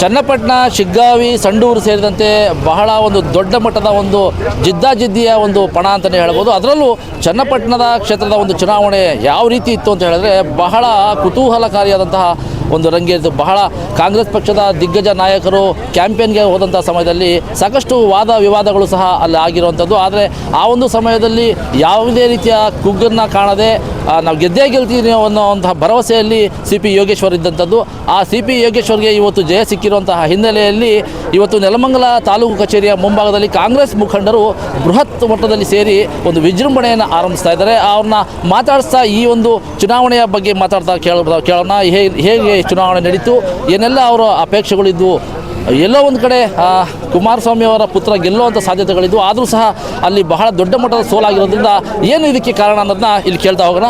ಚನ್ನಪಟ್ಟಣ, ಶಿಗ್ಗಾವಿ, ಸಂಡೂರು ಸೇರಿದಂತೆ ಬಹಳ ಒಂದು ದೊಡ್ಡ ಮಟ್ಟದ ಒಂದು ಜಿದ್ದಾಜಿದ್ದಿಯ ಒಂದು ಪಣ ಅಂತಲೇ ಹೇಳ್ಬೋದು. ಅದರಲ್ಲೂ ಚನ್ನಪಟ್ಟಣದ ಕ್ಷೇತ್ರದ ಒಂದು ಚುನಾವಣೆ ಯಾವ ರೀತಿ ಇತ್ತು ಅಂತ ಹೇಳಿದ್ರೆ ಬಹಳ ಕುತೂಹಲಕಾರಿಯಾದಂತಹ ಒಂದು ರಂಗೇರಿತು ಬಹಳ ಕಾಂಗ್ರೆಸ್ ಪಕ್ಷದ ದಿಗ್ಗಜ ನಾಯಕರು ಕ್ಯಾಂಪೇನ್ಗೆ ಹೋದಂಥ ಸಮಯದಲ್ಲಿ ಸಾಕಷ್ಟು ವಾದ ವಿವಾದಗಳು ಸಹ ಅಲ್ಲಿ ಆಗಿರುವಂಥದ್ದು ಆದರೆ ಆ ಒಂದು ಸಮಯದಲ್ಲಿ ಯಾವುದೇ ರೀತಿಯ ಕುಗ್ಗನ್ನು ಕಾಣದೆ ನಾವು ಗೆದ್ದೇ ಗೆಲ್ತೀವಿ ಅನ್ನೋವಂತಹ ಭರವಸೆಯಲ್ಲಿ ಸಿ ಪಿ ಯೋಗೇಶ್ವರ್ ಇದ್ದಂಥದ್ದು ಆ ಸಿ ಪಿ ಯೋಗೇಶ್ವರ್ಗೆ ಇವತ್ತು ಜಯ ಸಿಕ್ಕಿರುವಂತಹ ಹಿನ್ನೆಲೆಯಲ್ಲಿ ಇವತ್ತು ನೆಲಮಂಗಲ ತಾಲೂಕು ಕಚೇರಿಯ ಮುಂಭಾಗದಲ್ಲಿ ಕಾಂಗ್ರೆಸ್ ಮುಖಂಡರು ಬೃಹತ್ ಮಟ್ಟದಲ್ಲಿ ಸೇರಿ ಒಂದು ವಿಜೃಂಭಣೆಯನ್ನು ಆರಂಭಿಸ್ತಾ ಇದ್ದಾರೆ. ಅವ್ರನ್ನ ಮಾತಾಡಿಸ್ತಾ ಈ ಒಂದು ಚುನಾವಣೆಯ ಬಗ್ಗೆ ಮಾತಾಡ್ತಾ ಕೇಳ, ಕೇಳೋಣ. ಹೇಗೆ ಹೇಗೆ ಚುನಾವಣೆ ನಡೀತು. ಏನೆಲ್ಲ ಅವರ ಅಪೇಕ್ಷೆಗಳಿದ್ವು? ಎಲ್ಲೋ ಒಂದು ಕಡೆ ಕುಮಾರಸ್ವಾಮಿ ಅವರ ಪುತ್ರ ಗೆಲ್ಲುವಂಥ ಸಾಧ್ಯತೆಗಳಿದ್ವು. ಆದರೂ ಸಹ ಅಲ್ಲಿ ಬಹಳ ದೊಡ್ಡ ಮಟ್ಟದ ಸೋಲಾಗಿರೋದ್ರಿಂದ ಏನು ಇದಕ್ಕೆ ಕಾರಣ ಅನ್ನೋದನ್ನ ಇಲ್ಲಿ ಕೇಳ್ತಾ ಹೋಗೋಣ.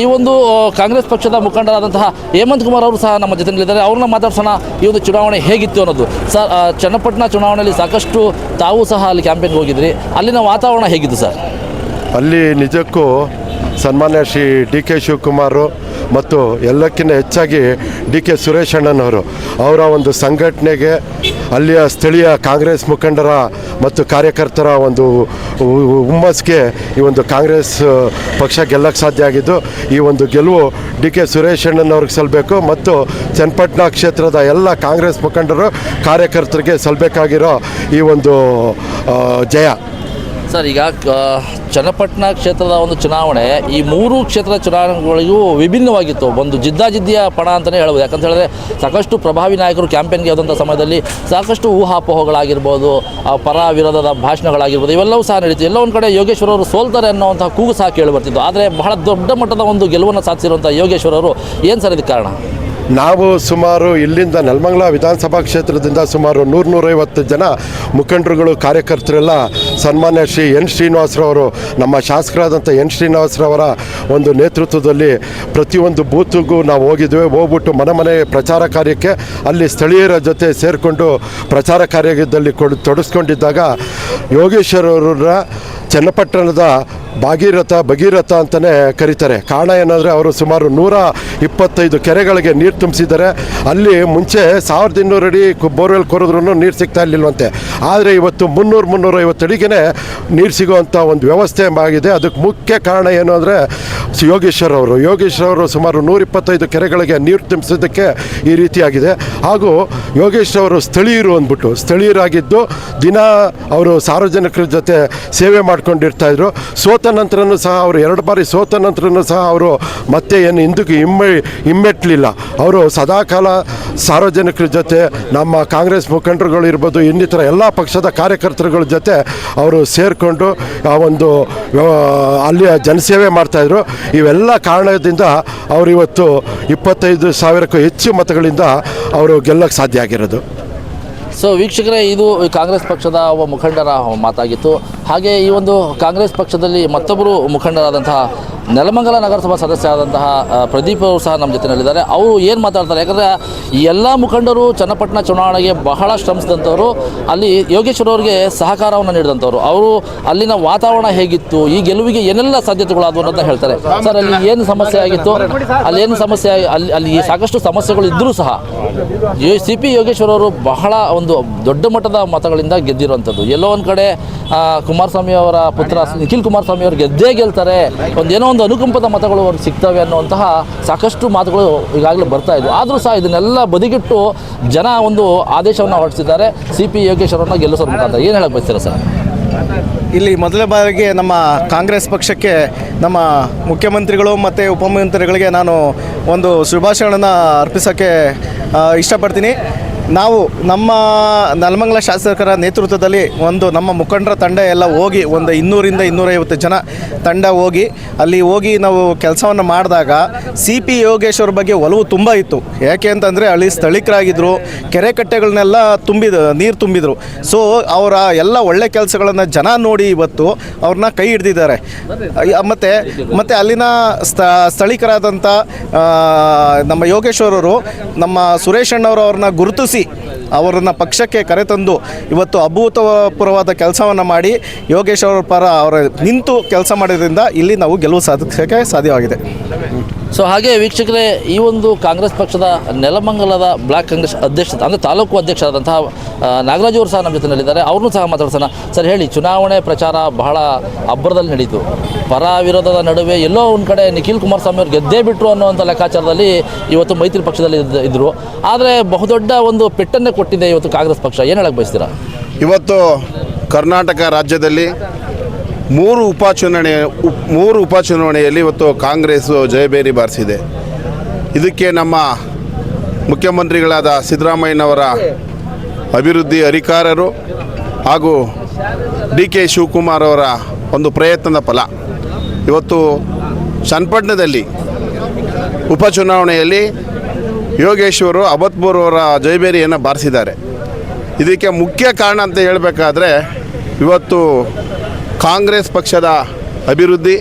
ಈ ಒಂದು ಕಾಂಗ್ರೆಸ್ ಪಕ್ಷದ ಮುಖಂಡರಾದಂತಹ ಹೇಮಂತ್ ಕುಮಾರ್ ಅವರು ಸಹ ನಮ್ಮ ಜೊತೆಯಲ್ಲಿದ್ದಾರೆ. ಅವ್ರನ್ನ ಮಾತಾಡ್ಸೋಣ. ಈ ಒಂದು ಚುನಾವಣೆ ಹೇಗಿತ್ತು ಅನ್ನೋದು. ಸರ್ ಚನ್ನಪಟ್ಟಣ ಚುನಾವಣೆಯಲ್ಲಿ ಸಾಕಷ್ಟು ತಾವು ಸಹ ಅಲ್ಲಿ ಕ್ಯಾಂಪೇನ್ಗೆ ಹೋಗಿದ್ರಿ. ಅಲ್ಲಿನ ವಾತಾವರಣ ಹೇಗಿತ್ತು ಸರ್? ಅಲ್ಲಿ ನಿಜಕ್ಕೂ ಸನ್ಮಾನ್ಯ ಶ್ರೀ ಡಿ ಕೆ ಶಿವಕುಮಾರು ಮತ್ತು ಎಲ್ಲಕ್ಕಿಂತ ಹೆಚ್ಚಾಗಿ ಡಿ ಕೆ ಸುರೇಶ್ ಅಣ್ಣನವರು ಅವರ ಒಂದು ಸಂಘಟನೆಗೆ ಅಲ್ಲಿಯ ಸ್ಥಳೀಯ ಕಾಂಗ್ರೆಸ್ ಮುಖಂಡರ ಮತ್ತು ಕಾರ್ಯಕರ್ತರ ಒಂದು ಹುಮ್ಮಸ್ಗೆ ಈ ಒಂದು ಕಾಂಗ್ರೆಸ್ ಪಕ್ಷ ಗೆಲ್ಲಕ್ಕೆ ಸಾಧ್ಯ ಆಗಿದ್ದು, ಈ ಒಂದು ಗೆಲುವು ಡಿ ಕೆ ಸುರೇಶ್ ಅಣ್ಣನವ್ರಿಗೆ ಸಲ್ಲಬೇಕು ಮತ್ತು ಚನ್ನಪಟ್ಟಣ ಕ್ಷೇತ್ರದ ಎಲ್ಲ ಕಾಂಗ್ರೆಸ್ ಮುಖಂಡರು ಕಾರ್ಯಕರ್ತರಿಗೆ ಸಲ್ಲಬೇಕಾಗಿರೋ ಈ ಒಂದು ಜಯ. ಸರ್, ಈಗ ಚನ್ನಪಟ್ಟಣ ಕ್ಷೇತ್ರದ ಒಂದು ಚುನಾವಣೆ, ಈ ಮೂರು ಕ್ಷೇತ್ರದ ಚುನಾವಣೆಗಳಿಗೂ ವಿಭಿನ್ನವಾಗಿತ್ತು. ಒಂದು ಜಿದ್ದಾಜಿದ್ದಿಯ ಪಣ ಅಂತಲೇ ಹೇಳ್ಬೋದು. ಯಾಕಂತ ಹೇಳಿದ್ರೆ, ಸಾಕಷ್ಟು ಪ್ರಭಾವಿ ನಾಯಕರು ಕ್ಯಾಂಪೇನ್ಗೆ ಹೋದಂಥ ಸಮಯದಲ್ಲಿ ಸಾಕಷ್ಟು ಊಹಾಪೋಹಗಳಾಗಿರ್ಬೋದು ಪರ ವಿರೋಧದ ಭಾಷಣಗಳಾಗಿರ್ಬೋದು, ಇವೆಲ್ಲವೂ ಸಹ ನಡೀತು ಎಲ್ಲ ಒಂದು ಕಡೆ ಯೋಗೇಶ್ವರ ಅವರು ಸೋಲ್ತಾರೆ ಅನ್ನೋವಂಥ ಕೂಗು ಸಹ ಕೇಳಿ ಬರ್ತಿತ್ತು ಆದರೆ ಬಹಳ ದೊಡ್ಡ ಮಟ್ಟದ ಒಂದು ಗೆಲುವನ್ನು ಸಾಧಿಸಿರುವಂಥ ಯೋಗೇಶ್ವರ ಅವರು ಏನು ಸರ್ ಇದಕ್ಕೆ ಕಾರಣ? ನಾವು ಸುಮಾರು ಇಲ್ಲಿಂದ ನೆಲಮಂಗಲ ವಿಧಾನಸಭಾ ಕ್ಷೇತ್ರದಿಂದ ಸುಮಾರು ನೂರು ನೂರೈವತ್ತು ಜನ ಮುಖಂಡರುಗಳು, ಕಾರ್ಯಕರ್ತರೆಲ್ಲ ಸನ್ಮಾನ್ಯ ಶ್ರೀ ಎನ್ ಶ್ರೀನಿವಾಸರವರು, ನಮ್ಮ ಶಾಸಕರಾದಂಥ ಎನ್ ಶ್ರೀನಿವಾಸರವರ ಒಂದು ನೇತೃತ್ವದಲ್ಲಿ ಪ್ರತಿಯೊಂದು ಬೂತ್ಗೂ ನಾವು ಹೋಗಿದ್ವಿ. ಹೋಗ್ಬಿಟ್ಟು ಮನೆ ಮನೆ ಪ್ರಚಾರ ಕಾರ್ಯಕ್ಕೆ ಅಲ್ಲಿ ಸ್ಥಳೀಯರ ಜೊತೆ ಸೇರಿಕೊಂಡು ಪ್ರಚಾರ ಕಾರ್ಯದಲ್ಲಿ ಕೊಡ್ ತೊಡಸ್ಕೊಂಡಿದ್ದಾಗ ಯೋಗೇಶ್ವರವರ ಚನ್ನಪಟ್ಟಣದ ಭಾಗೀರಥ, ಭಗೀರಥ ಅಂತಲೇ ಕರೀತಾರೆ. ಕಾರಣ ಏನಂದರೆ ಅವರು ಸುಮಾರು ನೂರ ಇಪ್ಪತ್ತೈದು ಕೆರೆಗಳಿಗೆ ನೀರು ತುಂಬಿಸಿದ್ದಾರೆ. ಅಲ್ಲಿ ಮುಂಚೆ ಸಾವಿರದ ಇನ್ನೂರು ಅಡಿ ಬೋರ್ವೆಲ್ ಕೊರೋದ್ರೂ ನೀರು ಸಿಗ್ತಾ ಇರಲಿಲ್ಲವಂತೆ ಆದರೆ ಇವತ್ತು ಮುನ್ನೂರು ಮುನ್ನೂರೈವತ್ತು ಅಡಿಗೆ ನೀರು ಸಿಗುವಂಥ ಒಂದು ವ್ಯವಸ್ಥೆ ಆಗಿದೆ. ಅದಕ್ಕೆ ಮುಖ್ಯ ಕಾರಣ ಏನು ಅಂದರೆ ಯೋಗೇಶ್ವರ್ ಅವರು. ಯೋಗೇಶ್ವರ್ ಅವರು ಸುಮಾರು ನೂರಿಪ್ಪತ್ತೈದು ಕೆರೆಗಳಿಗೆ ನೀರು ತುಂಬಿಸೋದಕ್ಕೆ ಈ ರೀತಿಯಾಗಿದೆ ಹಾಗೂ ಯೋಗೇಶ್ ಅವರು ಸ್ಥಳೀಯರು ಅಂದ್ಬಿಟ್ಟು, ಸ್ಥಳೀಯರಾಗಿದ್ದು ದಿನ ಅವರು ಸಾರ್ವಜನಿಕರ ಜೊತೆ ಸೇವೆ ಮಾಡ್ಕೊಂಡಿರ್ತಾ ಇದ್ರು. ಸೋತ ನಂತರನೂ ಸಹ ಅವರು ಎರಡು ಬಾರಿ ಸೋತ ನಂತರನೂ ಸಹ ಅವರು ಮತ್ತೆ ಏನು ಹಿಂದಕ್ಕೆ ಹಿಮ್ಮೆ ಹಿಮ್ಮೆಟ್ಟಲಿಲ್ಲ ಅವರು ಸದಾಕಾಲ ಸಾರ್ವಜನಿಕರ ಜೊತೆ ನಮ್ಮ ಕಾಂಗ್ರೆಸ್ ಮುಖಂಡರುಗಳು ಇರ್ಬೋದು, ಇನ್ನಿತರ ಎಲ್ಲ ಪಕ್ಷದ ಕಾರ್ಯಕರ್ತರುಗಳ ಜೊತೆ ಅವರು ಸೇರಿಕೊಂಡು ಆ ಒಂದು ಅಲ್ಲಿಯ ಜನಸೇವೆ ಮಾಡ್ತಾಯಿದ್ರು ಇವೆಲ್ಲ ಕಾರಣದಿಂದ ಅವರು ಇವತ್ತು ಇಪ್ಪತ್ತೈದು ಸಾವಿರಕ್ಕೂ ಹೆಚ್ಚು ಮತಗಳಿಂದ ಅವರು ಗೆಲ್ಲಕ್ಕೆ ಸಾಧ್ಯ ಆಗಿರೋದು. ಸೊ ವೀಕ್ಷಕರೇ, ಇದು ಕಾಂಗ್ರೆಸ್ ಪಕ್ಷದ ಮುಖಂಡರ ಮಾತಾಗಿತ್ತು. ಹಾಗೆ ಈ ಒಂದು ಕಾಂಗ್ರೆಸ್ ಪಕ್ಷದಲ್ಲಿ ಮತ್ತೊಬ್ಬರು ಮುಖಂಡರಾದಂತಹ ನೆಲಮಂಗಲ ನಗರಸಭಾ ಸದಸ್ಯರಾದಂತಹ ಆದಂತಹ ಪ್ರದೀಪ್ ಅವರು ಸಹ ನಮ್ಮ ಜೊತೆಯಲ್ಲಿದ್ದಾರೆ. ಅವರು ಏನು ಮಾತಾಡ್ತಾರೆ? ಯಾಕಂದರೆ ಎಲ್ಲ ಮುಖಂಡರು ಚನ್ನಪಟ್ಟಣ ಚುನಾವಣೆಗೆ ಬಹಳ ಶ್ರಮಿಸಿದಂಥವರು, ಅಲ್ಲಿ ಯೋಗೇಶ್ವರ ಅವರಿಗೆ ಸಹಕಾರವನ್ನು ನೀಡಿದಂಥವ್ರು. ಅವರು ಅಲ್ಲಿನ ವಾತಾವರಣ ಹೇಗಿತ್ತು, ಈ ಗೆಲುವಿಗೆ ಏನೆಲ್ಲ ಸಾಧ್ಯತೆಗಳಾದವು ಅಂತ ಹೇಳ್ತಾರೆ. ಸರ್, ಅಲ್ಲಿ ಏನು ಸಮಸ್ಯೆ ಆಗಿತ್ತು? ಅಲ್ಲಿ ಏನು ಸಮಸ್ಯೆ ಅಲ್ಲಿ ಅಲ್ಲಿ ಸಾಕಷ್ಟು ಸಮಸ್ಯೆಗಳು ಇದ್ದರೂ ಸಹ ಸಿ ಪಿ ಯೋಗೇಶ್ವರ ಅವರು ಬಹಳ ಒಂದು ದೊಡ್ಡ ಮಟ್ಟದ ಮತಗಳಿಂದ ಗೆದ್ದಿರುವಂಥದ್ದು. ಎಲ್ಲೋ ಒಂದು ಕಡೆ ಕುಮಾರಸ್ವಾಮಿ ಅವರ ಪುತ್ರ ನಿಖಿಲ್ ಕುಮಾರಸ್ವಾಮಿ ಅವರು ಗೆದ್ದೇ ಗೆಲ್ತಾರೆ. ಒಂದು ಏನೋ ಒಂದು ಅನುಕಂಪದ ಮತಗಳು ಅವ್ರಿಗೆ ಸಿಗ್ತವೆ ಅನ್ನುವಂತಹ ಸಾಕಷ್ಟು ಮಾತುಗಳು ಈಗಾಗಲೇ ಬರ್ತಾ ಇದ್ವು. ಆದರೂ ಸಹ ಇದನ್ನೆಲ್ಲ ಬದಿಗಿಟ್ಟು ಜನ ಒಂದು ಆದೇಶವನ್ನು ಹೊರಡಿಸಿದ್ದಾರೆ. ಸಿ ಪಿ ಯೋಗೇಶ್ವರನ್ನ ಗೆಲ್ಲಿಸೋದ್ರ ಮುಖಾಂತರ. ಏನು ಹೇಳಕ್ಕೆ ಬಯಸ್ತೀರಾ ಸರ್? ಇಲ್ಲಿ ಮೊದಲ ಬಾರಿಗೆ ನಮ್ಮ ಕಾಂಗ್ರೆಸ್ ಪಕ್ಷಕ್ಕೆ ನಮ್ಮ ಮುಖ್ಯಮಂತ್ರಿಗಳು ಮತ್ತು ಉಪಮುಖ್ಯಮಂತ್ರಿಗಳಿಗೆ ನಾನು ಒಂದು ಶುಭಾಶಯಗಳನ್ನು ಅರ್ಪಿಸೋಕ್ಕೆ ಇಷ್ಟಪಡ್ತೀನಿ. ನಾವು ನಮ್ಮ ನೆಲಮಂಗಲ ಶಾಸಕರ ನೇತೃತ್ವದಲ್ಲಿ ಒಂದು ನಮ್ಮ ಮುಖಂಡರ ತಂಡ ಎಲ್ಲ ಹೋಗಿ ಒಂದು ಇನ್ನೂರಿಂದ ಇನ್ನೂರೈವತ್ತು ಜನ ತಂಡ ಹೋಗಿ ಅಲ್ಲಿ ಹೋಗಿ ನಾವು ಕೆಲಸವನ್ನು ಮಾಡಿದಾಗ ಸಿ ಪಿ ಯೋಗೇಶ್ವರ ಬಗ್ಗೆ ಒಲವು ತುಂಬ ಇತ್ತು. ಯಾಕೆ ಅಂತಂದರೆ ಅಲ್ಲಿ ಸ್ಥಳೀಕರಾಗಿದ್ದರು ಕೆರೆ ಕಟ್ಟೆಗಳನ್ನೆಲ್ಲ ತುಂಬಿದ ನೀರು ತುಂಬಿದರು. ಸೊ ಅವರ ಎಲ್ಲ ಒಳ್ಳೆ ಕೆಲಸಗಳನ್ನು ಜನ ನೋಡಿ ಇವತ್ತು ಅವ್ರನ್ನ ಕೈ ಹಿಡ್ದಿದ್ದಾರೆ. ಮತ್ತು ಮತ್ತು ಅಲ್ಲಿನ ಸ್ಥ, ಸ್ಥಳೀಕರಾದಂಥ ನಮ್ಮ ಯೋಗೇಶ್ವರವರು ನಮ್ಮ ಸುರೇಶ್ ಅಣ್ಣವರು ಅವ್ರನ್ನ ಗುರುತಿಸಿ ಅವರನ್ನು ಪಕ್ಷಕ್ಕೆ ಕರೆತಂದು ಇವತ್ತು ಅಭೂತಪೂರ್ವವಾದ ಕೆಲಸವನ್ನು ಮಾಡಿ ಯೋಗೇಶ್ ಅವರ ಪರ ಅವರ ನಿಂತು ಕೆಲಸ ಮಾಡೋದ್ರಿಂದ ಇಲ್ಲಿ ನಾವು ಗೆಲುವು ಸಾಧಿಸೋಕ್ಕೆ ಸಾಧ್ಯವಾಗಿದೆ. ಸೊ ಹಾಗೆ ವೀಕ್ಷಕರೇ, ಈ ಒಂದು ಕಾಂಗ್ರೆಸ್ ಪಕ್ಷದ ನೆಲಮಂಗಲದ ಬ್ಲಾಕ್ ಕಾಂಗ್ರೆಸ್ ಅಧ್ಯಕ್ಷ, ಅಂದರೆ ತಾಲೂಕು ಅಧ್ಯಕ್ಷರಾದಂತಹ ನಾಗರಾಜ್ ಅವರು ಸಹ ನಮ್ಮ ಜೊತೆಯಲ್ಲಿದ್ದಾರೆ ಅವ್ರನ್ನೂ ಸಹ ಮಾತಾಡ್ಸೋಣ. ಸರ್, ಹೇಳಿ, ಚುನಾವಣೆ ಪ್ರಚಾರ ಬಹಳ ಅಬ್ಬರದಲ್ಲಿ ನಡೀತು. ಪರ ವಿರೋಧದ ನಡುವೆ ಎಲ್ಲೋ ಒಂದು ಕಡೆ ನಿಖಿಲ್ ಕುಮಾರಸ್ವಾಮಿ ಅವರು ಗೆದ್ದೇ ಬಿಟ್ಟರು ಅನ್ನುವಂಥ ಲೆಕ್ಕಾಚಾರದಲ್ಲಿ ಇವತ್ತು ಮೈತ್ರಿ ಪಕ್ಷದಲ್ಲಿ ಇದ್ದರು ಆದರೆ ಬಹುದೊಡ್ಡ ಒಂದು ಪೆಟ್ಟನ್ನೇ ಕೊಟ್ಟಿದೆ ಇವತ್ತು ಕಾಂಗ್ರೆಸ್ ಪಕ್ಷ. ಏನು ಹೇಳಕ್ಕೆ ಬಯಸ್ತೀರಾ? ಇವತ್ತು ಕರ್ನಾಟಕ ರಾಜ್ಯದಲ್ಲಿ ಮೂರು ಉಪಚುನಾವಣೆ ಉಪ್ ಮೂರು ಉಪಚುನಾವಣೆಯಲ್ಲಿ ಇವತ್ತು ಕಾಂಗ್ರೆಸ್ ಜಯಬೇರಿ ಬಾರಿಸಿದೆ. ಇದಕ್ಕೆ ನಮ್ಮ ಮುಖ್ಯಮಂತ್ರಿಗಳಾದ ಸಿದ್ದರಾಮಯ್ಯನವರ ಅಭಿವೃದ್ಧಿ ಅಧಿಕಾರರು ಹಾಗೂ ಡಿ ಕೆ ಶಿವಕುಮಾರ್ ಅವರ ಒಂದು ಪ್ರಯತ್ನದ ಫಲ. ಇವತ್ತು ಚನ್ನಪಟ್ಟಣದಲ್ಲಿ ಉಪಚುನಾವಣೆಯಲ್ಲಿ ಯೋಗೇಶ್ವರು ಅಬತ್ಪುರ್ ಅವರ ಜೈಬೇರಿಯನ್ನು ಬಾರಿಸಿದ್ದಾರೆ. ಇದಕ್ಕೆ ಮುಖ್ಯ ಕಾರಣ ಅಂತ ಹೇಳಬೇಕಾದ್ರೆ, ಇವತ್ತು ಕಾಂಗ್ರೆಸ್ ಪಕ್ಷದ ಅಭಿವೃದ್ಧಿ,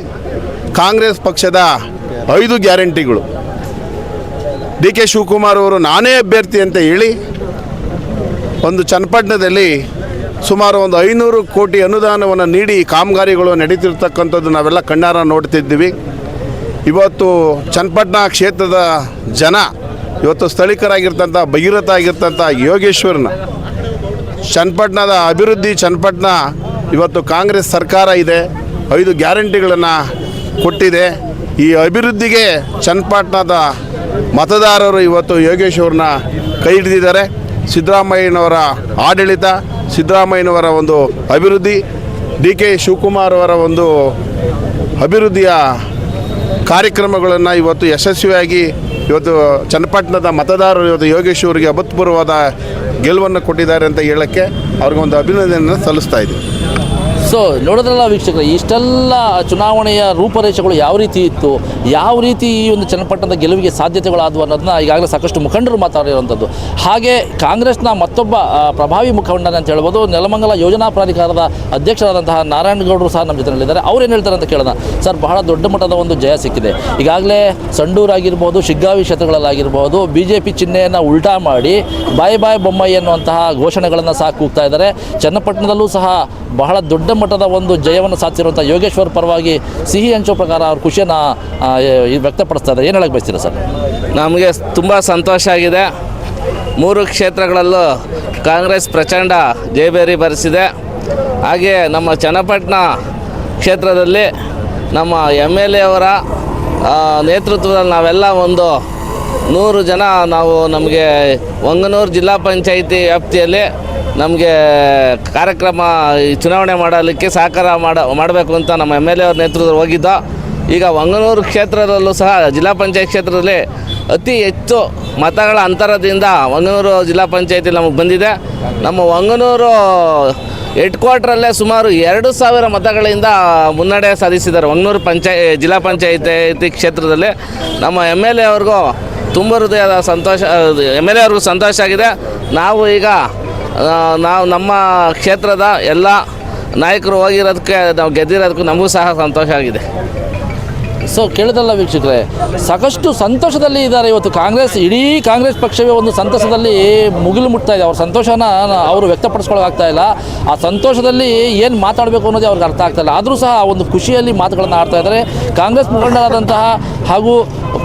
ಕಾಂಗ್ರೆಸ್ ಪಕ್ಷದ ಐದು ಗ್ಯಾರಂಟಿಗಳು. ಡಿ ಕೆ ಶಿವಕುಮಾರ್ ಅವರು ನಾನೇ ಅಭ್ಯರ್ಥಿ ಅಂತ ಹೇಳಿ ಒಂದು ಚನ್ನಪಟ್ಟಣದಲ್ಲಿ ಸುಮಾರು ಒಂದು ಐನೂರು ಕೋಟಿ ಅನುದಾನವನ್ನು ನೀಡಿ ಕಾಮಗಾರಿಗಳು ನಡೀತಿರ್ತಕ್ಕಂಥದ್ದು ನಾವೆಲ್ಲ ಕಣ್ಣಾರ ನೋಡ್ತಿದ್ದೀವಿ. ಇವತ್ತು ಚನ್ನಪಟ್ಟಣ ಕ್ಷೇತ್ರದ ಜನ, ಇವತ್ತು ಸ್ಥಳೀಕರಾಗಿರ್ತಂಥ ಭಗೀರಥ ಆಗಿರ್ತಂಥ ಯೋಗೇಶ್ವರನ, ಚನ್ನಪಟ್ಟಣದ ಅಭಿವೃದ್ಧಿ, ಚನ್ನಪಟ್ಟಣ ಇವತ್ತು ಕಾಂಗ್ರೆಸ್ ಸರ್ಕಾರ ಇದೆ, ಐದು ಗ್ಯಾರಂಟಿಗಳನ್ನು ಕೊಟ್ಟಿದೆ. ಈ ಅಭಿವೃದ್ಧಿಗೆ ಚನ್ನಪಟ್ಟಣದ ಮತದಾರರು ಇವತ್ತು ಯೋಗೇಶ್ವರನ ಕೈ ಹಿಡಿದಿದ್ದಾರೆ. ಸಿದ್ದರಾಮಯ್ಯನವರ ಆಡಳಿತ, ಸಿದ್ದರಾಮಯ್ಯನವರ ಒಂದು ಅಭಿವೃದ್ಧಿ, ಡಿ ಕೆ ಶಿವಕುಮಾರ್ ಅವರ ಒಂದು ಅಭಿವೃದ್ಧಿಯ ಕಾರ್ಯಕ್ರಮಗಳನ್ನು ಇವತ್ತು ಯಶಸ್ವಿಯಾಗಿ ಇವತ್ತು ಚನ್ನಪಟ್ಟಣದ ಮತದಾರರು ಇವತ್ತು ಯೋಗೇಶ್ವರಿಗೆ ಅಭೂತಪೂರ್ವವಾದ ಗೆಲುವನ್ನು ಕೊಟ್ಟಿದ್ದಾರೆ ಅಂತ ಹೇಳೋಕ್ಕೆ ಅವ್ರಿಗೊಂದು ಅಭಿನಂದನೆಯನ್ನು ಸಲ್ಲಿಸ್ತಾ ಇದ್ದೀವಿ ಸೊ ನೋಡಿದ್ರಲ್ಲ ವೀಕ್ಷಕರು, ಇಷ್ಟೆಲ್ಲ ಚುನಾವಣೆಯ ರೂಪರೇಷೆಗಳು ಯಾವ ರೀತಿ ಇತ್ತು, ಯಾವ ರೀತಿ ಈ ಒಂದು ಚನ್ನಪಟ್ಟಣದ ಗೆಲುವಿಗೆ ಸಾಧ್ಯತೆಗಳಾದವು ಅನ್ನೋದನ್ನ ಈಗಾಗಲೇ ಸಾಕಷ್ಟು ಮುಖಂಡರು ಮಾತಾಡಿರುವಂಥದ್ದು. ಹಾಗೆ ಕಾಂಗ್ರೆಸ್ನ ಮತ್ತೊಬ್ಬ ಪ್ರಭಾವಿ ಮುಖಂಡನ ಅಂತ ಹೇಳ್ಬೋದು, ನೆಲಮಂಗಲ ಯೋಜನಾ ಪ್ರಾಧಿಕಾರದ ಅಧ್ಯಕ್ಷರಾದಂತಹ ನಾರಾಯಣಗೌಡರು ಸಹ ನಮ್ಮ ಜೊತೆಯಲ್ಲಿದ್ದಾರೆ. ಅವ್ರು ಏನು ಹೇಳ್ತಾರೆ ಅಂತ ಕೇಳೋಣ. ಸರ್, ಬಹಳ ದೊಡ್ಡ ಮಟ್ಟದ ಒಂದು ಜಯ ಸಿಕ್ಕಿದೆ. ಈಗಾಗಲೇ ಸಂಡೂರಾಗಿರ್ಬೋದು, ಶಿಗ್ಗಾವಿ ಕ್ಷೇತ್ರಗಳಲ್ಲಾಗಿರ್ಬೋದು ಬಿ ಜೆ ಪಿ ಚಿಹ್ನೆಯನ್ನು ಉಲ್ಟಾ ಮಾಡಿ ಬಾಯ್ ಬಾಯ್ ಬೊಮ್ಮಾಯಿ ಅನ್ನುವಂತಹ ಘೋಷಣೆಗಳನ್ನು ಸಾಕು ಕೂಗ್ತಾ ಇದ್ದಾರೆ. ಚನ್ನಪಟ್ಟಣದಲ್ಲೂ ಸಹ ಬಹಳ ದೊಡ್ಡ ಮಟ್ಟದ ಒಂದು ಜಯವನ್ನು ಸಾಧಿಸಿರುವಂಥ ಯೋಗೇಶ್ವರ್ ಪರವಾಗಿ ಸಿಹಿ ಹಂಚೋ ಪ್ರಕಾರ ಅವ್ರ ಖುಷಿಯನ್ನು ವ್ಯಕ್ತಪಡಿಸ್ತಾರೆ ಏನು ಹೇಳಕ್ಕೆ ಬಯಸ್ತೀರಾ ಸರ್? ನಮಗೆ ತುಂಬ ಸಂತೋಷ ಆಗಿದೆ. ಮೂರು ಕ್ಷೇತ್ರಗಳಲ್ಲೂ ಕಾಂಗ್ರೆಸ್ ಪ್ರಚಂಡ ಜಯಬೇರಿ ಬರೆಸಿದೆ ಹಾಗೆ ನಮ್ಮ ಚನ್ನಪಟ್ಟಣ ಕ್ಷೇತ್ರದಲ್ಲಿ ನಮ್ಮ ಎಂ ಎಲ್ ಎ ಅವರ ನೇತೃತ್ವದಲ್ಲಿ ನಾವೆಲ್ಲ ಒಂದು ನೂರು ಜನ ನಾವು ನಮಗೆ ಒಂಗನೂರು ಜಿಲ್ಲಾ ಪಂಚಾಯಿತಿ ವ್ಯಾಪ್ತಿಯಲ್ಲಿ ನಮಗೆ ಕಾರ್ಯಕ್ರಮ ಚುನಾವಣೆ ಮಾಡಲಿಕ್ಕೆ ಸಹಕಾರ ಮಾಡ ಮಾಡಬೇಕು ಅಂತ ನಮ್ಮ ಎಂ ಎಲ್ ಎ ಅವ್ರ ನೇತೃತ್ವದಲ್ಲಿ ಹೋಗಿದ್ದ. ಈಗ ಒಂಗನೂರು ಕ್ಷೇತ್ರದಲ್ಲೂ ಸಹ, ಜಿಲ್ಲಾ ಪಂಚಾಯತ್ ಕ್ಷೇತ್ರದಲ್ಲಿ ಅತಿ ಹೆಚ್ಚು ಮತಗಳ ಅಂತರದಿಂದ ಒಂಗನೂರು ಜಿಲ್ಲಾ ಪಂಚಾಯತಿ ನಮಗೆ ಬಂದಿದೆ. ನಮ್ಮ ಒಂಗನೂರು ಹೆಡ್ ಕ್ವಾರ್ಟ್ರಲ್ಲೇ ಸುಮಾರು ಎರಡು ಸಾವಿರ ಮತಗಳಿಂದ ಮುನ್ನಡೆ ಸಾಧಿಸಿದ್ದಾರೆ ಒಂಗನೂರು ಪಂಚಾಯ, ಜಿಲ್ಲಾ ಪಂಚಾಯತಿ ಕ್ಷೇತ್ರದಲ್ಲಿ. ನಮ್ಮ ಎಂ ಎಲ್ ಎ ಅವ್ರಿಗೂ ತುಂಬ ಹೃದಯದ ಸಂತೋಷ ಎಂ ಎಲ್ ಎ ಅವ್ರಿಗೂ ಸಂತೋಷ ಆಗಿದೆ. ನಾವು ಈಗ ನಾವು ನಮ್ಮ ಕ್ಷೇತ್ರದ ಎಲ್ಲ ನಾಯಕರು ಹೋಗಿರೋದಕ್ಕೆ ನಾವು ಗೆದ್ದಿರೋದಕ್ಕೂ ನಮಗೂ ಸಹ ಸಂತೋಷ ಆಗಿದೆ. ಸೊ ಕೇಳಿದಲ್ಲ ವೀಕ್ಷಕರೇ, ಸಾಕಷ್ಟು ಸಂತೋಷದಲ್ಲಿ ಇದ್ದಾರೆ ಇವತ್ತು ಕಾಂಗ್ರೆಸ್, ಇಡೀ ಕಾಂಗ್ರೆಸ್ ಪಕ್ಷವೇ ಒಂದು ಸಂತಸದಲ್ಲಿ ಮುಗಿಲು ಮುಟ್ತಾ ಇದೆ. ಅವ್ರ ಸಂತೋಷನ ಅವರು ವ್ಯಕ್ತಪಡಿಸ್ಕೊಳ್ಳೋಕ್ಕಾಗ್ತಾ ಇಲ್ಲ. ಆ ಸಂತೋಷದಲ್ಲಿ ಏನು ಮಾತಾಡಬೇಕು ಅನ್ನೋದೇ ಅವ್ರಿಗೆ ಅರ್ಥ ಆಗ್ತಾ ಇಲ್ಲ. ಆದರೂ ಸಹ ಒಂದು ಖುಷಿಯಲ್ಲಿ ಮಾತುಗಳನ್ನು ಆಡ್ತಾ ಇದ್ದಾರೆ. ಕಾಂಗ್ರೆಸ್ ಮುಖಂಡರಾದಂತಹ ಹಾಗೂ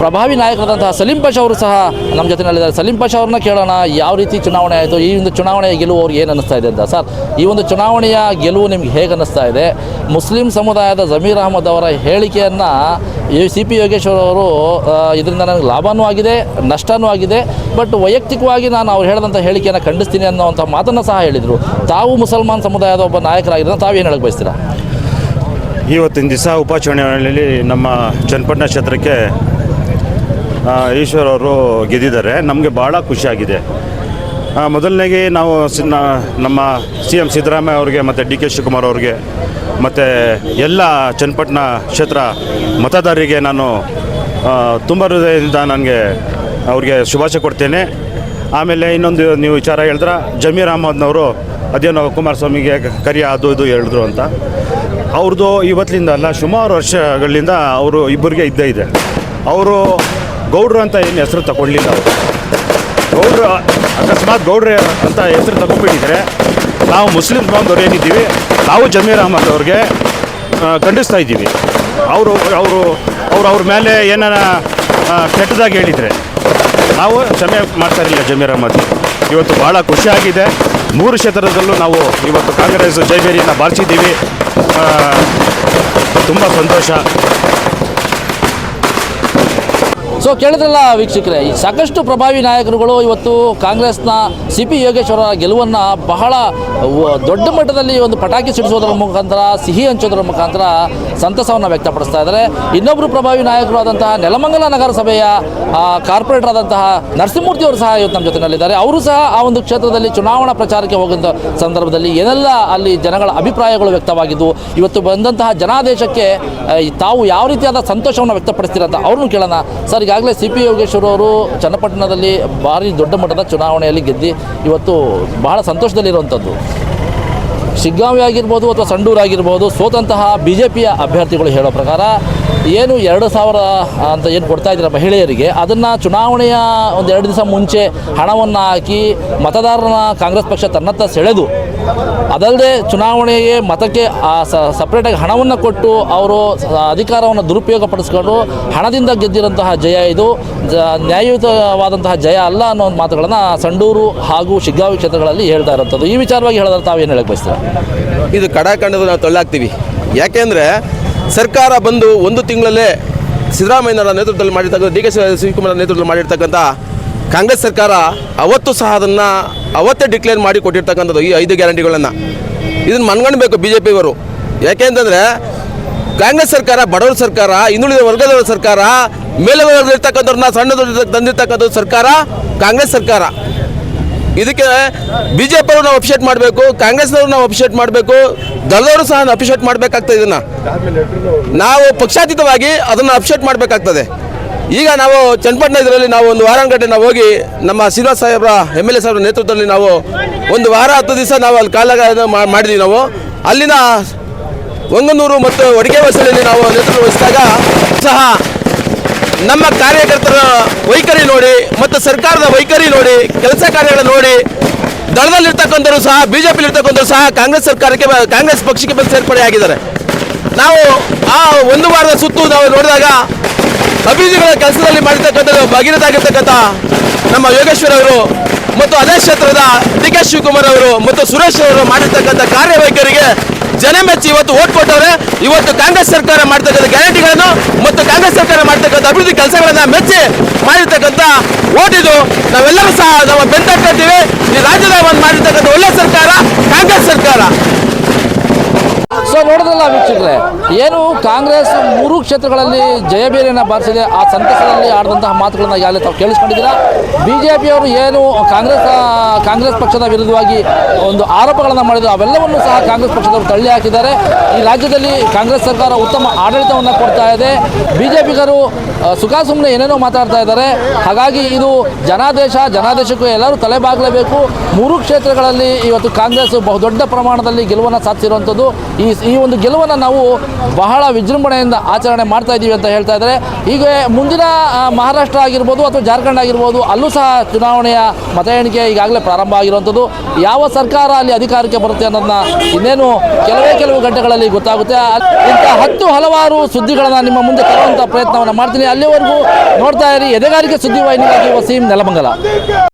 ಪ್ರಭಾವಿ ನಾಯಕರಾದಂತಹ ಸಲೀಂ ಪಾಷಾ ಅವರು ಸಹ ನಮ್ಮ ಜೊತೆಯಲ್ಲಿದ್ದಾರೆ. ಸಲೀಂ ಪಾಷಾ ಅವ್ರನ್ನ ಕೇಳೋಣ, ಯಾವ ರೀತಿ ಚುನಾವಣೆ ಆಯಿತು, ಈ ಒಂದು ಚುನಾವಣೆಯ ಗೆಲುವು ಅವ್ರಿಗೆ ಏನು ಅನ್ನಿಸ್ತಾ ಇದೆ ಅಂತ. ಸರ್, ಈ ಒಂದು ಚುನಾವಣೆಯ ಗೆಲುವು ನಿಮ್ಗೆ ಹೇಗೆ ಅನ್ನಿಸ್ತಾ ಇದೆ? ಮುಸ್ಲಿಂ ಸಮುದಾಯದ ಜಮೀರ್ ಅಹಮದ್ ಅವರ ಹೇಳಿಕೆಯನ್ನು ಸಿ ಪಿ ಯೋಗೇಶ್ವರ ಅವರು ಇದರಿಂದ ನನಗೆ ಲಾಭವೂ ಆಗಿದೆ ನಷ್ಟವೂ ಆಗಿದೆ ಬಟ್ ವೈಯಕ್ತಿಕವಾಗಿ ನಾನು ಅವ್ರು ಹೇಳಿದಂಥ ಹೇಳಿಕೆಯನ್ನು ಖಂಡಿಸ್ತೀನಿ ಅನ್ನೋವಂಥ ಮಾತನ್ನು ಸಹ ಹೇಳಿದರು. ತಾವು ಮುಸಲ್ಮಾನ್ ಸಮುದಾಯದ ಒಬ್ಬ ನಾಯಕರಾಗಿರೋದು ತಾವು ಏನು ಹೇಳಕ್ಕೆ ಬಯಸ್ತೀರಾ? ಇವತ್ತಿನ ದಿವಸ ಉಪಚುನಾವಣೆಯಲ್ಲಿ ನಮ್ಮ ಚನ್ನಪಟ್ಟಣ ಕ್ಷೇತ್ರಕ್ಕೆ ಆ, ಈಶ್ವರ್ ಅವರು ಗೆದ್ದಿದ್ದಾರೆ. ನಮಗೆ ಭಾಳ ಖುಷಿಯಾಗಿದೆ. ಮೊದಲನೇಗೆ ನಾವು ನಮ್ಮ ಸಿ ಎಂ ಸಿದ್ದರಾಮಯ್ಯ ಅವರಿಗೆ ಮತ್ತು ಡಿ ಕೆ ಶಿವಕುಮಾರ್ ಅವ್ರಿಗೆ ಮತ್ತು ಎಲ್ಲ ಚನ್ನಪಟ್ಟಣ ಕ್ಷೇತ್ರ ಮತದಾರರಿಗೆ ನಾನು ತುಂಬ ಹೃದಯದಿಂದ ನನಗೆ ಅವ್ರಿಗೆ ಶುಭಾಶಯ ಕೊಡ್ತೇನೆ. ಆಮೇಲೆ ಇನ್ನೊಂದು ನೀವು ವಿಚಾರ ಹೇಳಿದ್ರೆ, ಜಮೀರ್ ಅಹಮದ್ನವರು ಅದೇನೋ ಕುಮಾರಸ್ವಾಮಿಗೆ ಕರಿಯ ಅದು ಇದು ಹೇಳಿದ್ರು ಅಂತ. ಅವ್ರದ್ದು ಇವತ್ತಿನಿಂದ ಅಲ್ಲ, ಸುಮಾರು ವರ್ಷಗಳಿಂದ ಅವರು ಇಬ್ಬರಿಗೆ ಇದ್ದೇ ಇದೆ. ಅವರು ಗೌಡ್ರು ಅಂತ ಏನು ಹೆಸರು ತಗೊಳ್ಳಿಲ್ಲ ಅವರು. ಗೌಡ್ರು, ಅಕಸ್ಮಾತ್ ಗೌಡ್ರೆ ಅಂತ ಹೆಸರು ತಗೊಂಡ್ಬಿಟ್ಟಿದ್ರೆ ನಾವು ಮುಸ್ಲಿಂ ಬಾಂಧವ್ರು ಏನಿದ್ದೀವಿ, ನಾವು ಜಮೀರ್ ಅಹಮದ್ ಅವ್ರಿಗೆ ಖಂಡಿಸ್ತಾ ಇದ್ದೀವಿ. ಅವರು ಅವರು ಅವರು ಅವ್ರ ಮೇಲೆ ಏನಾರ ಕೆಟ್ಟದಾಗಿ ಹೇಳಿದರೆ, ನಾವು ಕ್ಷಮೆ ಮಾಡ್ತಾ ಇರಲಿಲ್ಲ ಜಮೀರ್ ಅಹಮದ್. ಇವತ್ತು ಭಾಳ ಖುಷಿಯಾಗಿದೆ ಮೂರು ಕ್ಷೇತ್ರದಲ್ಲೂ ನಾವು ಇವತ್ತು ಕಾಂಗ್ರೆಸ್ ಜೈಬೇರಿಯನ್ನು ಬಾರಿಸಿದ್ದೀವಿ ತುಂಬ ಸಂತೋಷ. ಸೊ ಕೇಳಿದ್ರಲ್ಲ ವೀಕ್ಷಕರೇ ಸಾಕಷ್ಟು ಪ್ರಭಾವಿ ನಾಯಕರುಗಳು ಇವತ್ತು ಕಾಂಗ್ರೆಸ್ನ ಸಿ ಪಿ ಯೋಗೇಶ್ವರ ಗೆಲುವನ್ನು ಬಹಳ ದೊಡ್ಡ ಮಟ್ಟದಲ್ಲಿ ಒಂದು ಪಟಾಕಿ ಸಿಡಿಸೋದರ ಮುಖಾಂತರ, ಸಿಹಿ ಹಂಚೋದರ ಮುಖಾಂತರ ಸಂತಸವನ್ನು ವ್ಯಕ್ತಪಡಿಸ್ತಾ ಇದ್ದಾರೆ. ಇನ್ನೊಬ್ಬರು ಪ್ರಭಾವಿ ನಾಯಕರು ಆದಂತಹ ನೆಲಮಂಗಲ ನಗರಸಭೆಯ ಕಾರ್ಪೊರೇಟರ್ ಆದಂತಹ ನರಸಿಂಹಮೂರ್ತಿ ಅವರು ಸಹ ಇವತ್ತು ನಮ್ಮ ಜೊತೆಯಲ್ಲಿದ್ದಾರೆ ಅವರು ಸಹ ಆ ಒಂದು ಕ್ಷೇತ್ರದಲ್ಲಿ ಚುನಾವಣಾ ಪ್ರಚಾರಕ್ಕೆ ಹೋಗಿದ್ದ ಸಂದರ್ಭದಲ್ಲಿ ಏನೆಲ್ಲ ಅಲ್ಲಿ ಜನಗಳ ಅಭಿಪ್ರಾಯಗಳು ವ್ಯಕ್ತವಾಗಿದ್ದು, ಇವತ್ತು ಬಂದಂತಹ ಜನಾದೇಶಕ್ಕೆ ತಾವು ಯಾವ ರೀತಿಯಾದ ಸಂತೋಷವನ್ನು ವ್ಯಕ್ತಪಡಿಸ್ತೀರ ಅಂತ ಅವ್ರನ್ನೂ ಕೇಳೋಣ. ಸರ್ ಈಗಾಗಲೇ ಸಿ ಪಿ ಯೋಗೇಶ್ವರ ಅವರು ಚನ್ನಪಟ್ಟಣದಲ್ಲಿ ಭಾರಿ ದೊಡ್ಡ ಮಟ್ಟದ ಚುನಾವಣೆಯಲ್ಲಿ ಗೆದ್ದು ಇವತ್ತು ಬಹಳ ಸಂತೋಷದಲ್ಲಿರುವಂಥದ್ದು. ಶಿಗ್ಗಾಂವಿ ಆಗಿರ್ಬೋದು ಅಥವಾ ಸಂಡೂರು ಆಗಿರ್ಬೋದು, ಸೋತಂತಹ ಬಿ ಜೆ ಪಿಯ ಅಭ್ಯರ್ಥಿಗಳು ಹೇಳೋ ಪ್ರಕಾರ ಏನು ಎರಡು ಸಾವಿರ ಅಂತ ಏನು ಕೊಡ್ತಾ ಇದ್ದೀರ ಮಹಿಳೆಯರಿಗೆ, ಅದನ್ನು ಚುನಾವಣೆಯ ಒಂದು ಎರಡು ದಿವಸ ಮುಂಚೆ ಹಣವನ್ನು ಹಾಕಿ ಮತದಾರನ ಕಾಂಗ್ರೆಸ್ ಪಕ್ಷ ತನ್ನತ್ತ ಸೆಳೆದು ಅದಲ್ಲದೆ ಚುನಾವಣೆಗೆ ಮತಕ್ಕೆ ಸಪ್ರೇಟಾಗಿ ಹಣವನ್ನು ಕೊಟ್ಟು ಅವರು ಅಧಿಕಾರವನ್ನು ದುರುಪಯೋಗ ಪಡಿಸ್ಕೊಂಡು ಹಣದಿಂದ ಗೆದ್ದಿರೋಂತಹ ಜಯ ಇದು. ನ್ಯಾಯಯುತವಾದಂತಹ ಜಯ ಅಲ್ಲ ಅನ್ನೋ ಮಾತುಗಳನ್ನು ಸಂಡೂರು ಹಾಗೂ ಶಿಗ್ಗಾವಿ ಕ್ಷೇತ್ರಗಳಲ್ಲಿ ಹೇಳ್ತಾ ಇರೋಂಥದ್ದು. ಈ ವಿಚಾರವಾಗಿ ಹೇಳಿದ್ರೆ ತಾವೇನು ಹೇಳಕ್ಕೆ ಬಯಸ್ತೀರಾ? ಇದು ಕಡಾಖಂಡದ ನಾವು ತಳ್ಳಾಕ್ತೀವಿ ಯಾಕೆಂದರೆ ಸರ್ಕಾರ ಬಂದು ಒಂದು ತಿಂಗಳಲ್ಲೇ ಸಿದ್ದರಾಮಯ್ಯನವರ ನೇತೃತ್ವದಲ್ಲಿ ಮಾಡಿರ್ತಕ್ಕಂಥ, ಡಿ ಕೆ ಶಿವಕುಮಾರ್ ನೇತೃತ್ವದಲ್ಲಿ ಮಾಡಿರ್ತಕ್ಕಂಥ ಕಾಂಗ್ರೆಸ್ ಸರ್ಕಾರ ಅವತ್ತು ಸಹ ಅದನ್ನು ಅವತ್ತೇ ಡಿಕ್ಲೇರ್ ಮಾಡಿ ಕೊಟ್ಟಿರ್ತಕ್ಕಂಥದ್ದು ಈ ಐದು ಗ್ಯಾರಂಟಿಗಳನ್ನು. ಇದನ್ನು ಮನ್ಗಣ್ಬೇಕು ಬಿ ಜೆ ಪಿಯವರು ಯಾಕೆಂತಂದರೆ ಕಾಂಗ್ರೆಸ್ ಸರ್ಕಾರ, ಬಡವರ ಸರ್ಕಾರ ಹಿಂದುಳಿದ ವರ್ಗದವರ ಸರ್ಕಾರ, ಮೇಲುವರ್ಗದಲ್ಲಿರ್ತಕ್ಕಂಥವ್ರನ್ನ ಸಣ್ಣ ತಂದಿರ್ತಕ್ಕಂಥ ಸರ್ಕಾರ ಕಾಂಗ್ರೆಸ್ ಸರ್ಕಾರ. ಇದಕ್ಕೆ ಬಿ ಜೆ ಪಿಯವರು ನಾವು ಅಪ್ರಿಷಿಯೇಟ್ ಮಾಡಬೇಕು, ಕಾಂಗ್ರೆಸ್ನವ್ರು ನಾವು ಅಪ್ರಿಷಿಯೇಟ್ ಮಾಡಬೇಕು, ದಳದವರು ಸಹ ಅಪ್ರಿಷಿಯೇಟ್ ಮಾಡಬೇಕಾಗ್ತದೆ ಇದನ್ನು. ನಾವು ಪಕ್ಷಾತೀತವಾಗಿ ಅದನ್ನು ಅಪ್ರಿಷಿಯೇಟ್ ಮಾಡಬೇಕಾಗ್ತದೆ. ಈಗ ನಾವು ಚನ್ನಪಟ್ಟಣ ಇದರಲ್ಲಿ ನಾವು ಒಂದು ವಾರಾಂಗಟ್ಟೆ ನಾವು ಹೋಗಿ ನಮ್ಮ ಶ್ರೀನಿವಾಸ ಸಾಹೇಬ್ರ ಎಂ ಎಲ್ ಎ ಸಾಹೇಬ್ರ ನೇತೃತ್ವದಲ್ಲಿ ನಾವು ಒಂದು ವಾರ ಹತ್ತು ದಿವಸ ನಾವು ಅಲ್ಲಿ ಕಾಲ ಮಾಡಿದ್ವಿ ನಾವು. ಅಲ್ಲಿನ ಒಂಗನೂರು ಮತ್ತು ಒಡಿಗೆ ಬಸ್ಸಲ್ಲಿ ನಾವು ನೇತೃತ್ವ ವಹಿಸಿದಾಗ ಸಹ ನಮ್ಮ ಕಾರ್ಯಕರ್ತರ ವೈಖರಿ ನೋಡಿ ಮತ್ತು ಸರ್ಕಾರದ ವೈಖರಿ ನೋಡಿ, ಕೆಲಸ ಕಾರ್ಯಗಳ ನೋಡಿ, ದಳದಲ್ಲಿರ್ತಕ್ಕಂಥವ್ರು ಸಹ ಬಿ ಜೆ ಪಿಲಿರ್ತಕ್ಕಂಥವ್ರು ಸಹ ಕಾಂಗ್ರೆಸ್ ಸರ್ಕಾರಕ್ಕೆ ಕಾಂಗ್ರೆಸ್ ಪಕ್ಷಕ್ಕೆ ಬಂದು ಸೇರ್ಪಡೆ ಆಗಿದ್ದಾರೆ ನಾವು ಆ ಒಂದು ವಾರದ ಸುತ್ತು ನಾವು ನೋಡಿದಾಗ ಅಭಿವೃದ್ಧಿಗಳ ಕೆಲಸದಲ್ಲಿ ಮಾಡಿರ್ತಕ್ಕಂಥದ್ದು ಭಗೀರಥ ನಮ್ಮ ಯೋಗೇಶ್ವರ ಅವರು ಮತ್ತು ಅದೇ ಕ್ಷೇತ್ರದ ಡಿ ಕೆ ಶಿವಕುಮಾರ್ ಅವರು ಮತ್ತು ಸುರೇಶ್ ಅವರು ಮಾಡಿರ್ತಕ್ಕಂಥ ಕಾರ್ಯವೈಖರಿಗೆ ಜನ ಮೆಚ್ಚಿ ಇವತ್ತು ಓಟ್ ಕೊಟ್ಟವ್ರೆ. ಇವತ್ತು ಕಾಂಗ್ರೆಸ್ ಸರ್ಕಾರ ಮಾಡ್ತಕ್ಕಂಥ ಗ್ಯಾರಂಟಿಗಳನ್ನು ಮತ್ತು ಕಾಂಗ್ರೆಸ್ ಸರ್ಕಾರ ಮಾಡ್ತಕ್ಕಂಥ ಅಭಿವೃದ್ಧಿ ಕೆಲಸಗಳನ್ನ ಮೆಚ್ಚಿ ಮಾಡಿರ್ತಕ್ಕಂಥ ಓಟಿದು ನಾವೆಲ್ಲರೂ ಸಹ ನಾವು ಬೆಂತಟ್ಟಿರ್ತೀವಿ ಈ ರಾಜ್ಯದ ಒಂದು ಮಾಡಿರ್ತಕ್ಕಂಥ ಒಳ್ಳೆ ಸರ್ಕಾರ, ಕಾಂಗ್ರೆಸ್ ಸರ್ಕಾರ. ಸೊ ನೋಡಿದ್ರಲ್ಲ ವೀಕ್ಷಕರೇ, ಏನು ಕಾಂಗ್ರೆಸ್ ಮೂರು ಕ್ಷೇತ್ರಗಳಲ್ಲಿ ಜಯಬೇರಿಯನ್ನು ಬಾರಿಸಿದೆ. ಆ ಸಂತಸದಲ್ಲಿ ಆಡಿದಂತಹ ಮಾತುಗಳನ್ನು ಯಾರೇ ತಾವು ಕೇಳಿಸ್ಕೊಂಡಿದ್ದೀರಾ? ಬಿ ಜೆ ಪಿಯವರು ಏನು ಕಾಂಗ್ರೆಸ್ ಕಾಂಗ್ರೆಸ್ ಪಕ್ಷದ ವಿರುದ್ಧವಾಗಿ ಒಂದು ಆರೋಪಗಳನ್ನು ಮಾಡಿದ್ರು, ಅವೆಲ್ಲವನ್ನು ಸಹ ಕಾಂಗ್ರೆಸ್ ಪಕ್ಷದವರು ತಳ್ಳಿ ಹಾಕಿದ್ದಾರೆ. ಈ ರಾಜ್ಯದಲ್ಲಿ ಕಾಂಗ್ರೆಸ್ ಸರ್ಕಾರ ಉತ್ತಮ ಆಡಳಿತವನ್ನು ಕೊಡ್ತಾ ಇದೆ. ಬಿ ಜೆ ಪಿಗರು ಸುಖಾಸುಮ್ಮನೆ ಏನೇನೋ ಮಾತಾಡ್ತಾ ಇದ್ದಾರೆ. ಹಾಗಾಗಿ ಇದು ಜನಾದೇಶ, ಜನಾದೇಶಕ್ಕೂ ಎಲ್ಲರೂ ತಲೆಬಾಗಲೇಬೇಕು. ಮೂರು ಕ್ಷೇತ್ರಗಳಲ್ಲಿ ಇವತ್ತು ಕಾಂಗ್ರೆಸ್ ಬಹುದೊಡ್ಡ ಪ್ರಮಾಣದಲ್ಲಿ ಗೆಲುವನ್ನು ಸಾಧಿಸಿರುವಂಥದ್ದು. ಈ ಈ ಒಂದು ಗೆಲುವನ್ನು ನಾವು ಬಹಳ ವಿಜೃಂಭಣೆಯಿಂದ ಆಚರಣೆ ಮಾಡ್ತಾ ಇದ್ದೀವಿ ಅಂತ ಹೇಳ್ತಾ ಇದ್ದಾರೆ. ಈಗ ಮುಂದಿನ ಮಹಾರಾಷ್ಟ್ರ ಆಗಿರ್ಬೋದು ಅಥವಾ ಜಾರ್ಖಂಡ್ ಆಗಿರ್ಬೋದು, ಅಲ್ಲೂ ಸಹ ಚುನಾವಣೆಯ ಮತ ಎಣಿಕೆ ಈಗಾಗಲೇ ಪ್ರಾರಂಭ ಆಗಿರುವಂಥದ್ದು. ಯಾವ ಸರ್ಕಾರ ಅಲ್ಲಿ ಅಧಿಕಾರಕ್ಕೆ ಬರುತ್ತೆ ಅನ್ನೋದನ್ನ ಇನ್ನೇನು ಕೆಲವೇ ಕೆಲವು ಗಂಟೆಗಳಲ್ಲಿ ಗೊತ್ತಾಗುತ್ತೆ. ಇಂಥ ಹತ್ತು ಹಲವಾರು ಸುದ್ದಿಗಳನ್ನು ನಿಮ್ಮ ಮುಂದೆ ತರುವಂಥ ಪ್ರಯತ್ನವನ್ನು ಮಾಡ್ತೀನಿ. ಅಲ್ಲಿವರೆಗೂ ನೋಡ್ತಾ ಇರಿ, ಎದೆಗಾರಿಕೆ ಸುದ್ದಿ ವಾಹಿನಿಗಾಗಿ ವಸೀಂ ನೆಲಮಂಗಲ.